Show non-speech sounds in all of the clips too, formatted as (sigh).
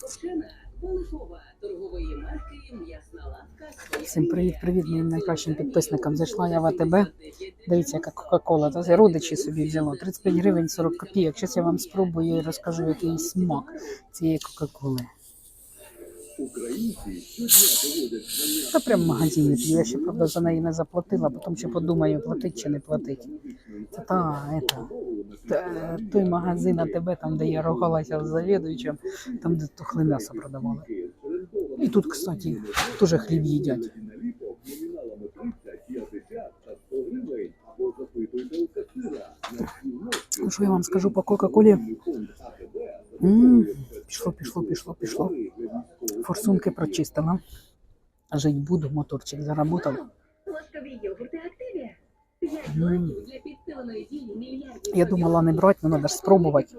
Копчена, Полихова, торгової марки М'ясна лавка. Всім привіт, привіт моїм найкращим підписникам. Зайшла я в АТБ. Дивіться, яка Кока-Кола. Родичі собі взяло. 35 гривень 40 копійок. Зараз я вам спробую і розкажу, який смак цієї Кока-Коли. Та прям в магазині. Я ще, правда, за неї не заплатила, потім ще подумаю, платить чи не платить. Та, та, той магазин АТБ, там, де я ругалася з завідуючим, там, де тухле м'ясо продавали. І тут, кстати, теж хліб їдять. Ну, що я вам скажу по Кока-Колі? Пішло, пішло, пішло, пішло. Форсунки прочистила. Жить буду, моторчик заработав. Я думала не брати, але треба ж спробувати.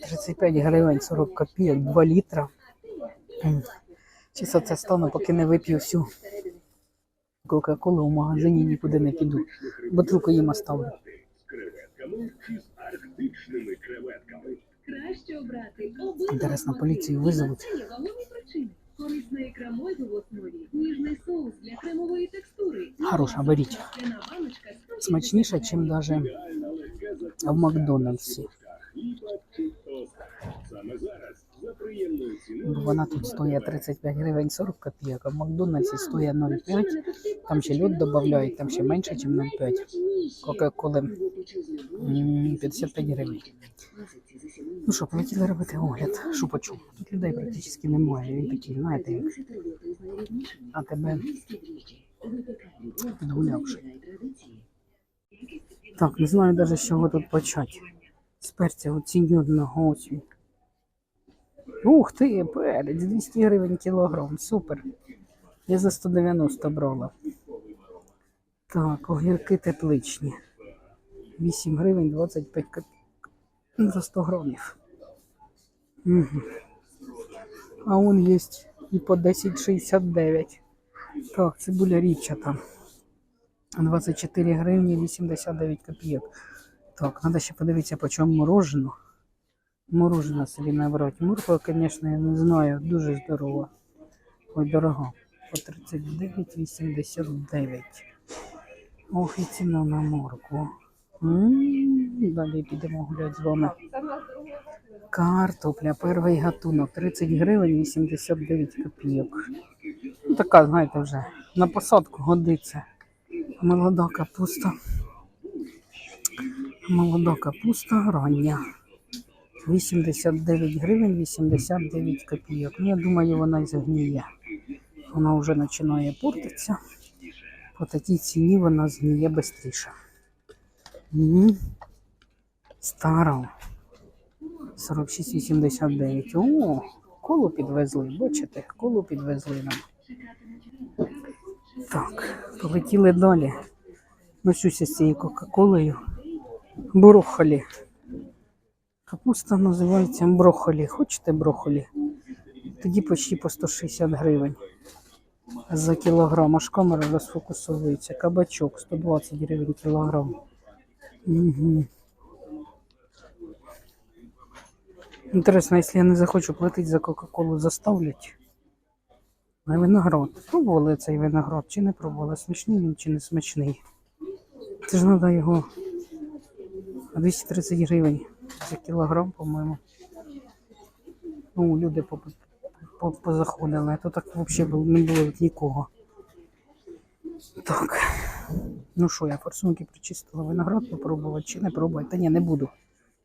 35 гривень 40 копійок, 2 літра. Чисто це стану, поки не вип'ю всю Кока-Колу в магазині нікуди не піду. Бутилку їм оставлю. Обрати обидва Інтересно, смаки. поліцію визовуть. Це є вагомі причини. Корисної крамольду в основі, ніжний соус для кремової текстури. Хороша, беріть. Скляна баночка 150 Смачніше, ніж навіть в Макдональдсі. Вона тут стоїть 35 гривень 40 копійок, а в Макдональдсі стоїть 0,5. Там ще льод додають, там ще менше, ніж 0,5. Кока-коли м, 55 гривень. Ну що, полетіли робити огляд. Почув? Тут людей практично немає. Він такий, знаєте, як а тебе підгулявши. Так, не знаю навіть з чого тут почати. З перця оціню ось. Ух ти, перець, 200 гривень кілограм, супер. Я за 190 брала. Так, огірки тепличні. 8 гривень 25 копійок за 100 грамів. Угу. А он є і по 10,69. Так, цибуля ріпчата. 24 гривні 89 копійок. Так, треба ще подивитися, по чому морожено. Морожено собі набрати. Морква, звісно, я не знаю, дуже здорова. Ой, дорога. По 39,89. Ох, і ціна на моркву. Далі підемо гуляти з вами. Картопля, перший гатунок, 30 гривень 89 копійок. Ну, така, знаєте, вже на посадку годиться. Молода капуста. Молода капуста рання. 89 гривень 89 копійок. Ну, я думаю, вона і згніє. Вона вже починає портитися. По такій ціні вона згніє швидше. Стара. 46,89. О, колу підвезли, бачите, колу підвезли нам. Так, полетіли далі. Носюся з цією Кока-Колою. Брохолі. Капуста називається брохолі. Хочете брохолі? Тоді почти по 160 гривень. За кілограм. Аж камера розфокусовується. Кабачок 120 гривень кілограм. Угу. Інтересно, якщо я не захочу платити за Кока-Колу, заставлять. А виноград. Пробували цей виноград чи не пробували? Смачний він чи не смачний? Це ж треба його 230 гривень за кілограм, по-моєму. Ну, люди по- по- позаходили, а то так взагалі не було нікого. Так. Ну що, я форсунки причистила виноград попробувати чи не пробувати? Та ні, не буду.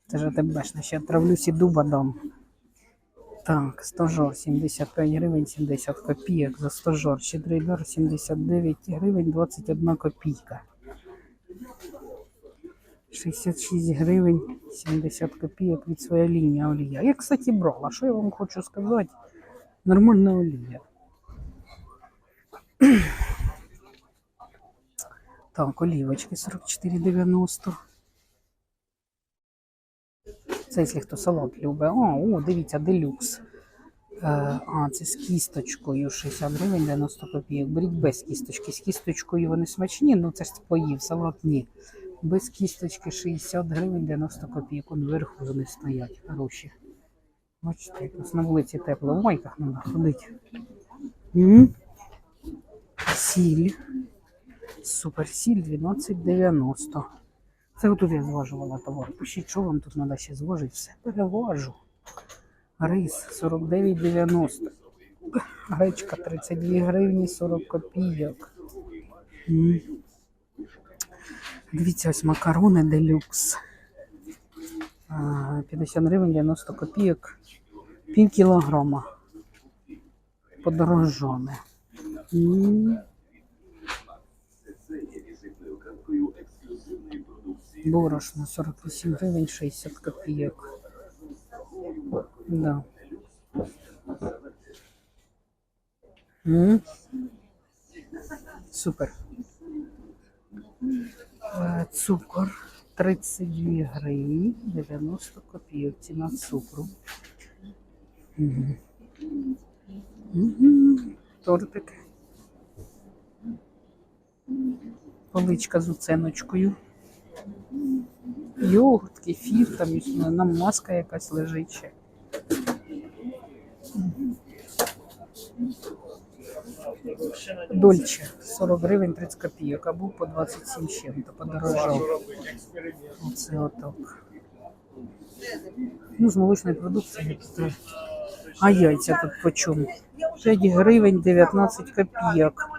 Це ж тебе ще травлюсь і дуба дам. Так, стажор 75 гривень 70 копійок за стажор. Щедрий дар 79 гривень 21 копійка. 66 гривень 70 копійок від своя лінія олія. Я, кстати, брала. Що я вам хочу сказати? Нормальна олія. Так, олівочки 44,90. Це якщо хто салат любить. О, о, дивіться, делюкс. Е, а, це з кісточкою 60 гривень 90 копійок. Беріть без кісточки. З кісточкою вони смачні, ну це ж поїв, салат ні. Без кісточки 60 гривень 90 копійок. Он вверху вони стоять, хороші. Бачите, як на вулиці тепло. В майках треба ходити. Сіль. Супер сіль 12,90. Це отут я зважувала товар. Пишіть, що вам тут треба ще зважити. Все переважу. Рис 49,90. Гречка 32 гривні 40 копійок. Дивіться, ось макарони делюкс. 50 гривень 90 копійок. Пів кілограма. Подорожане. М. Борошно 48 гривень 60 копійок. Да. М. Супер. Е, Цукор 32 гривні 90 копійок. Ціна цукру. Мгм. Тортик. Поличка з оценочкою. Йогурт, кефір, там і намазка якась лежить ще. Дольче 40 гривень 30 копійок, а був по 27 з чим-то подорожав. Оце отак. Ну, з молочної продукції. тут, А яйця тут по чому? 5 гривень 19 копійок.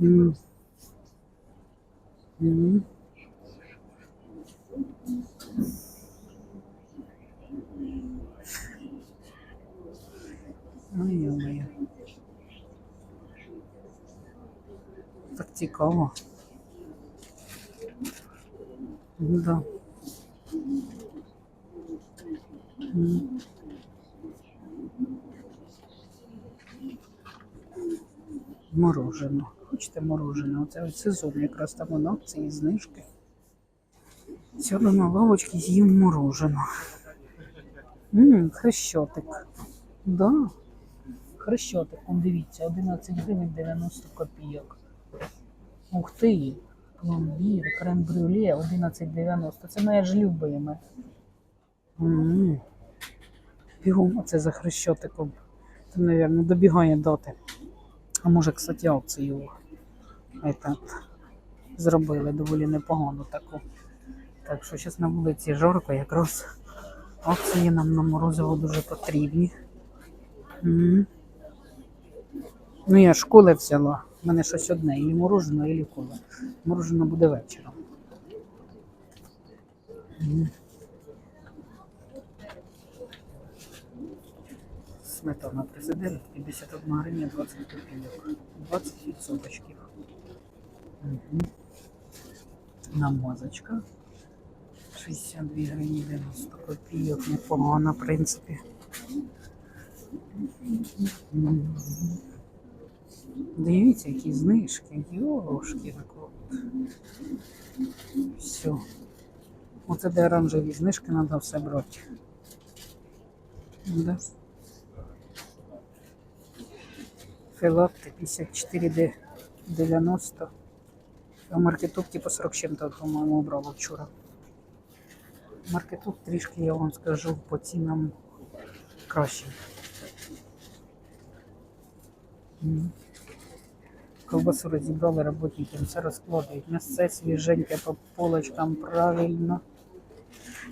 М. М. Ой, ё-моё. Так цікаво. Ну Да. Морожено. Хочете морожене? Оце ось сезон якраз там воно акції, знижки. Сьогодні на лавочці з'їм морожено. Ммм, хрещотик. Да. Хрещотик, он дивіться, 11 гривень 90 копійок. Ух ти! Пломбір, крем-брюле 11,90. Це моє ж любиме. М. Бігом оце за хрещотиком. Це, мабуть, добігає дати. А може, кстати, акцію зробили доволі непогану таку. Так що зараз на вулиці жарко, якраз акції нам на морозиво дуже потрібні. М. Ну, я школи взяла. У мене щось одне, і морожено, і кола. Морожено буде вечором. Сметана президент 51 гривня 20 копійок. 20 відсоточків. Угу. Намазочка. 62 гривні 90 копійок. Непогано, в принципі. Мгм. Дивіться, які знижки. Йошки Все. Оце де оранжеві знижки треба все брати. Да. Филатте 54,90. А маркетовки по 40 чим-то, по-моєму, брала вчора. Маркеток трішки, я вам скажу, по цінам краще. М. Колбасу розібрали роботники, все розкладають. М'ясце свіженьке по полочкам правильно.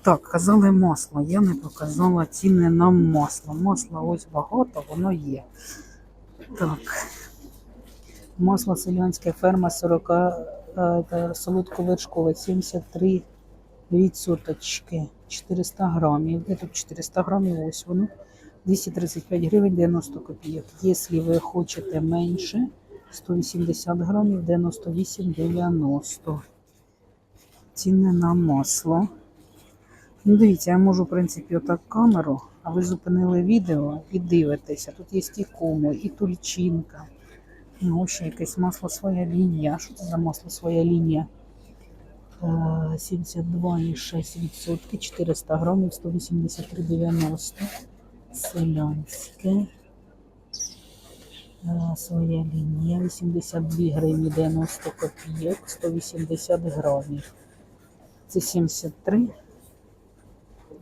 Так, казали масло. Я не показала ціни на масло. Масла ось багато, воно є. Так. Масло селянське ферма 40 е, солодковершкове 73 відсоточки. 400 грамів. Де тут 400 грамів? Ось воно. 235 гривень 90 копійок. Якщо ви хочете менше, 180 грамів 98,90. Ціни на масло. Ну, дивіться, я можу, в принципі, отак камеру, а ви зупинили відео і дивитеся. Тут є і комо, і тульчинка. Ну, ще якесь масло своя лінія. Що це за масло своя лінія? Е, 72,6%, 400 грамів, 183,90. Селянське. Своя лінія 82 гривні 90 копійок, 180 грамів. Це 73.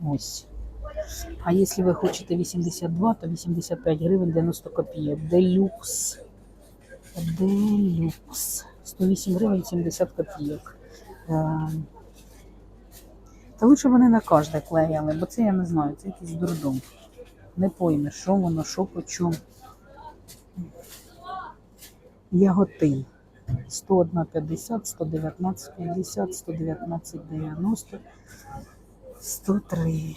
Ось. А якщо ви хочете 82, то 85 гривень 90 копійок. Делюкс. Делюкс. 108 гривень 70 копійок. Е, Та лучше вони на кожне клеяли, бо це я не знаю, це якийсь дурдом. Не поймеш, що воно, що по чому. Яготин. 101,50, 119,50, 119,90, 103.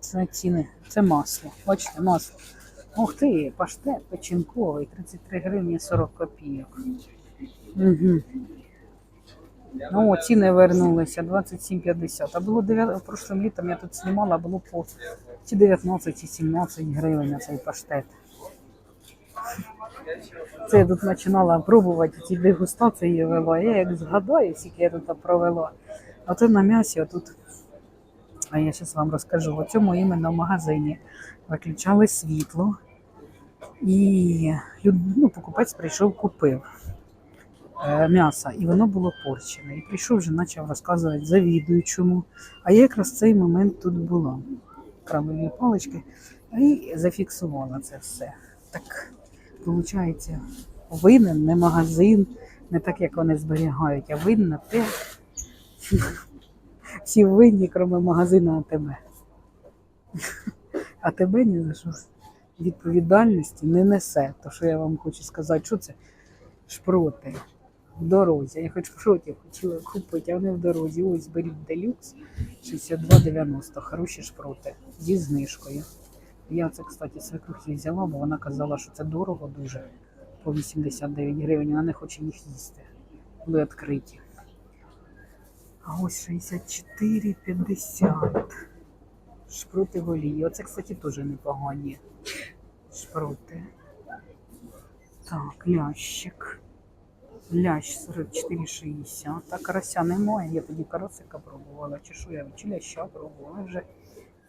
Це ціни, це масло. Бачите, масло. Ух ти, паштет печінковий, 33 гривні 40 копійок. Угу. Ну, ціни вернулися, 27,50. А було 9, прошлым літом я тут знімала, було по чи 19, чи 17 гривень на цей паштет. Це я тут починала пробувати ці дегустації вела. Я як згадаю, скільки я тут провела. А то на м'ясі, а тут. А я зараз вам розкажу. У цьому іменно магазині виключали світло. І ну, покупець прийшов, купив е, м'ясо, і воно було порчене. І прийшов вже почав розказувати завідуючому. А якраз цей момент тут була. Крабові палички і зафіксувала це все. Так, виходить, винен не магазин, не так, як вони зберігають, а винна те. Всі винні, крім магазину АТБ. АТБ ні за що відповідальності не несе. То, що я вам хочу сказати, що це шпроти в дорозі. Я хоч в хотіла купити, а вони в дорозі. Ось беріть делюкс 62,90. Хороші шпроти зі знижкою. Я це, кстати, свекрухи взяла, бо вона казала, що це дорого дуже. По 89 гривень, вона не хоче їх їсти. Були відкриті. А ось 64,50. Шпроти в. Оце, кстати, теж непогані. Шпроти. Так, лящик. Лящ 44,60. Так, карася немає. Я тоді карасика пробувала. Чи що я чи ляща пробувала. Вже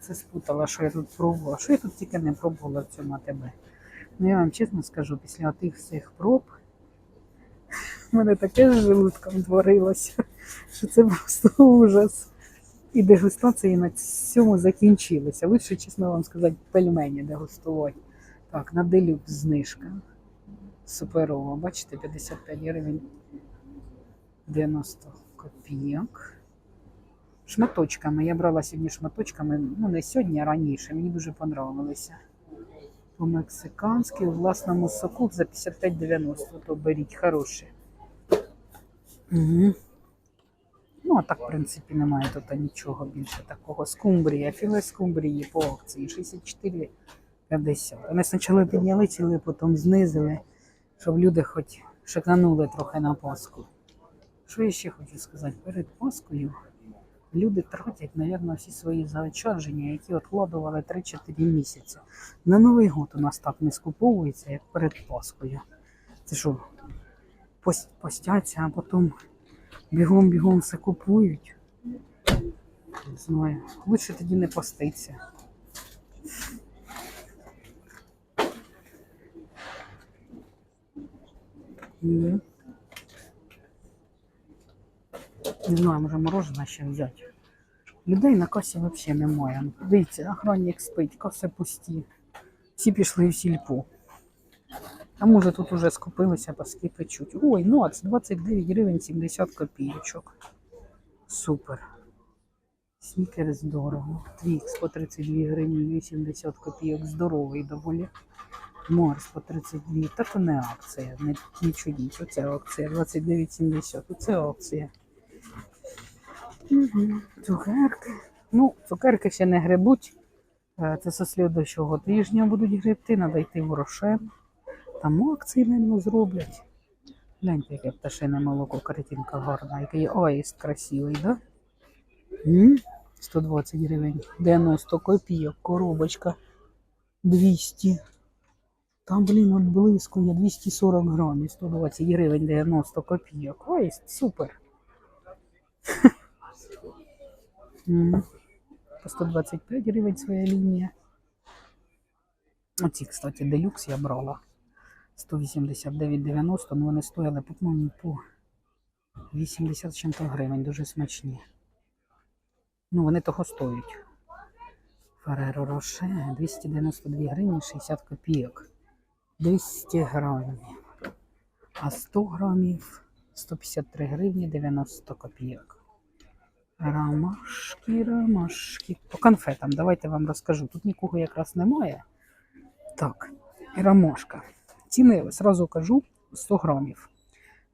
це спутала, що я тут пробувала. Що я тут тільки не пробувала в цьому АТБ. Ну я вам чесно скажу, після тих всіх проб в (laughs) мене таке з желудком творилося, що це просто ужас. І дегустації на цьому закінчилися. Лучше, чесно вам сказати, пельмені дегустувати. Так, на делюкс знижка. Суперова. Бачите, 55 гривень 90 копійок. Шматочками. Я брала сьогодні шматочками, ну не сьогодні, а раніше. Мені дуже понравилися. По-мексиканськи, у власному соку за 55,90. То беріть хороші. Угу. Ну, а так, в принципі, немає тут нічого більше такого. Скумбрія, філе скумбрії по акції 64,50. Вони спочатку підняли ціли, потім знизили, щоб люди хоч шиканули трохи на Пасху. Що я ще хочу сказати? Перед Паскою люди тратять, мабуть, всі свої заощадження, які откладували 3-4 місяці. На Новий год у нас так не скуповується, як перед Паскою. Це що, постяться, а потім бігом-бігом все купують. Не знаю. Лучше тоді не поститься. Не знаю, може мороженое ще взяти. Людей на касі взагалі немає. Ну, Дивіться, охранник спить, каси пусті. Всі пішли в сільпо. А може тут уже скупилися, паски печуть. Ой, ну це 29 гривень 70 копійочок. Супер. Снікерс дорого. Твікс по 32 гривні 80 копійок. Здоровий доволі. Марс по 32. Та то не акція, не, не чудіть. Оце акція 29,70. Оце акція. Угу. Цукерки. Ну, цукерки ще не грибуть. Е, Це со слідуючого тижня будуть грибти, треба йти в Рошен. Там акції, мабуть, зроблять. Гляньте, яке пташине молоко, картинка гарна, який аїст красивий, да? М? 120 гривень, 90 копійок, коробочка 200. Там, блін, от близько є 240 грамів, 120 гривень, 90 копійок. Аїст, супер. (laughs) По 125 гривень своя лінія. Оці, кстати, делюкс я брала. 189,90, ну вони стояли, по-моєму, по 80 чим-то гривень, дуже смачні. Ну, вони того стоять. Фереро Роше 292 гривні 60 копійок. 200 грамів. А 100 грамів 153 гривні 90 копійок. Ромашки, ромашки. По конфетам давайте вам розкажу. Тут нікого якраз немає. Так, ромашка. Ціни зразу кажу 100 грамів.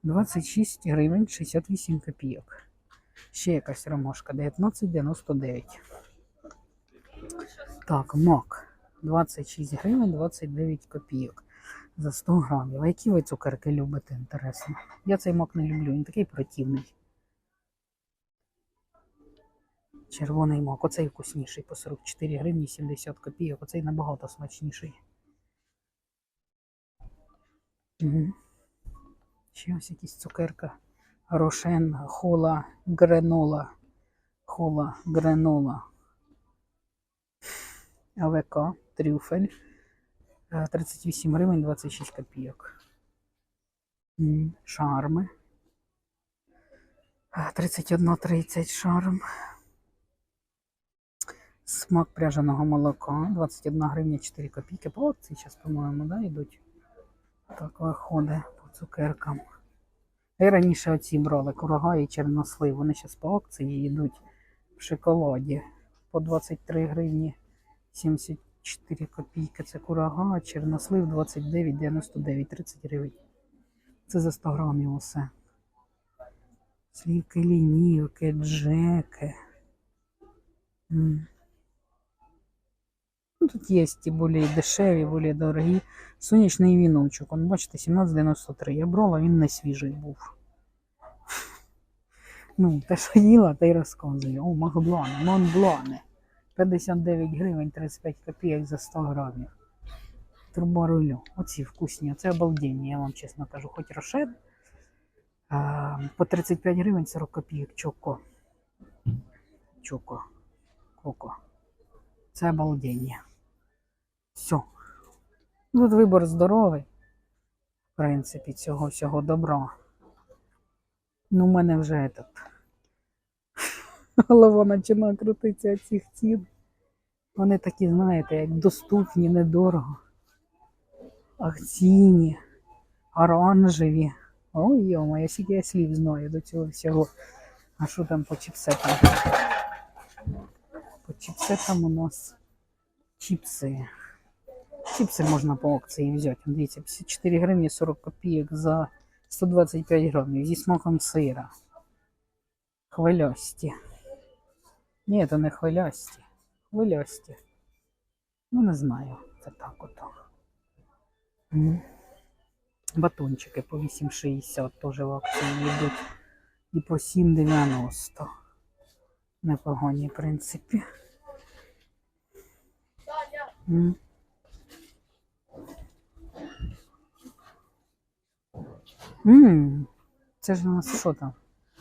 26 гривень 68 копійок. Ще якась ромашка 19,99. Так, мак 26 гривень 29 копійок за 100 грамів. А які ви цукерки любите, інтересно? Я цей мак не люблю, він такий противний. Червоний мак, оцей вкусніший по 44 гривні 70 копійок. Оцей набагато смачніший. Угу. Ще ось якісь цукерка. Рошен, хола, гренола. Хола, гренола. АВК, трюфель. Е, 38 гривень 26 копійок. Шарми. Е, 31,30 шарм. Смак пряженого молока. 21 гривня 4 копійки. По акції зараз, по-моєму, да, йдуть. Так виходить по цукеркам. Я раніше оці брали курага і чернослив. Вони зараз по акції йдуть в шоколаді. По 23 гривні 74 копійки. Це курага, чернослив 29,99, 30 гривень. Це за 100 грамів усе. Слівки лінівки, джеки. Ну, тут є ті більш дешеві, більш дорогі. Сонячний віночок. Он, бачите, 17,93. Я брала, він не свіжий був. Ну, те, що їла, те й розказую. О, Магблане, Монблане. 59 гривень 35 копійок за 100 грамів. Труба рулю. Оці вкусні, це обалденні, я вам чесно кажу. Хоч рошен. А, по 35 гривень 40 копійок чоко. Чоко. Коко. Це обалденні. Все. Тут вибор здоровий. В принципі, цього всього добра. Ну, у мене вже этот. Голова починає крутитися від цих цін. Вони такі, знаєте, як доступні, недорого. Акційні, оранжеві. Ой, йома, я скільки я слів знаю до цього всього. А що там по чіпсетам? По чіпсетам у нас чіпси. Чіпси можна по акції взяти. Дивіться, 54 гривні 40 копійок за 125 грамів зі смаком сира. Хвилясті. Ні, це не хвилясті. Хвилясті. Ну, не знаю. Це так ото. М. Батончики по 8,60 теж в акції йдуть. І по 7,90. Непогані, в принципі. М. Ммм, це ж у нас що там?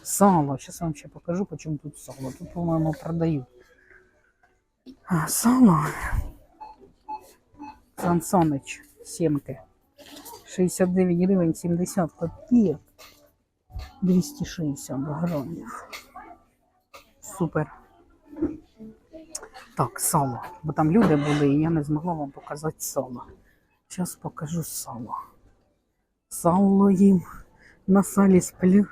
Сало. Зараз вам ще покажу, по чому тут сало. Тут, по-моєму, продають. А, сало. Сансонич, сімки. 69 гривень 70 копійок. 260 грамів. Супер. Так, сало. Бо там люди були, і я не змогла вам показати сало. Зараз покажу сало. Сало їм на салі сплю.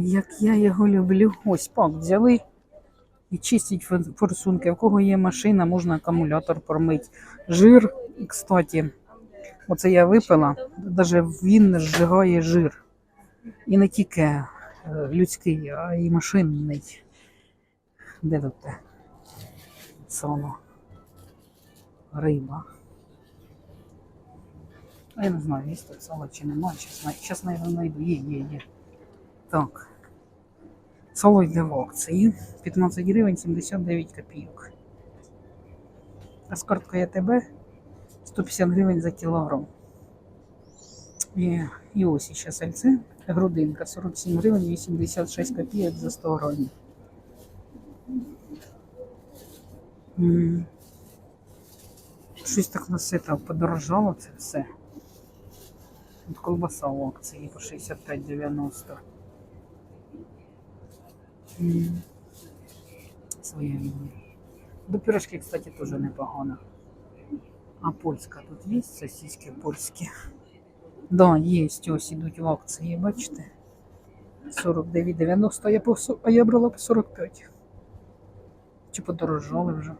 Як я його люблю. Ось пак взяли і чистять форсунки. В кого є машина, можна акумулятор промити. Жир, кстати, оце я випила, навіть він зжигає жир. І не тільки е, людський, а й машинний. Де тут те? Сало. Риба. Я не знаю, є тут сало чи немає. Зараз навіть знайду. Є, є, є. Так. Сало йде в акції. 15 гривень 79 копійок. А з карткою 150 гривень за кілограм. І, і ось ще сальце. Грудинка 47 гривень 86 копійок за 100 грамів. М. Щось так насито подорожало це все. Тут колбаса в акції по 65,90. М. Своє відео. До пюрешки, кстати, теж непогано. А польська тут є сосиски польські? Да, є, ось ідуть в акції, бачите? 49,90, а я, а я брала по 45. Чи подорожали вже?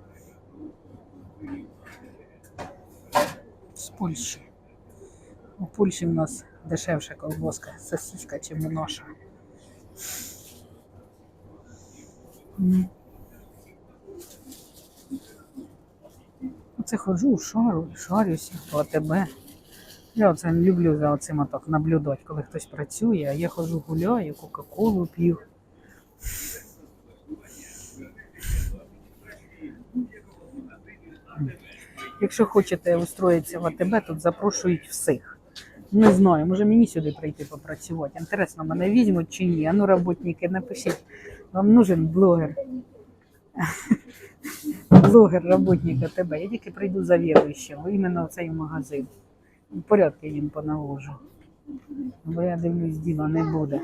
З Польщі. У Польщі в нас дешевша колбаска, сосиска, чим наша. Оце ходжу, шарю, шарюся по АТБ. Я оце не люблю за оцим так наблюдати, коли хтось працює, а я ходжу гуляю, Кока-Колу п'ю. Якщо хочете устроїтися в АТБ, тут запрошують всіх. Не знаю, може мені сюди прийти попрацювати. Інтересно, мене візьмуть чи ні. А ну, роботники, напишіть, вам нужен блогер. Блогер, роботник АТБ. Я тільки прийду завідуючим, іменно в цей магазин. Порядки їм понавожу. Бо я дивлюсь, діла не буде.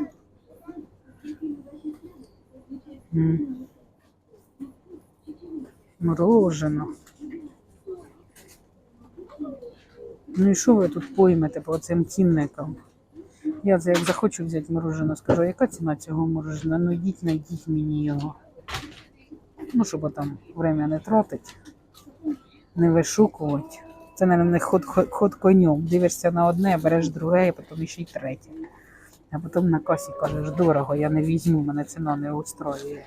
Морожено. Ну і що ви тут поймете по цим цінникам? Я як захочу взяти мороженое, скажу, яка ціна цього мороженого? Ну йдіть, знайдіть мені його. Ну, щоб там время не тратить, не вишукувати. Це, мабуть, ход, ход, ход конем. Дивишся на одне, береш друге, а потім ще й третє. А потім на касі кажеш, дорого, я не візьму, мене ціна не устроює.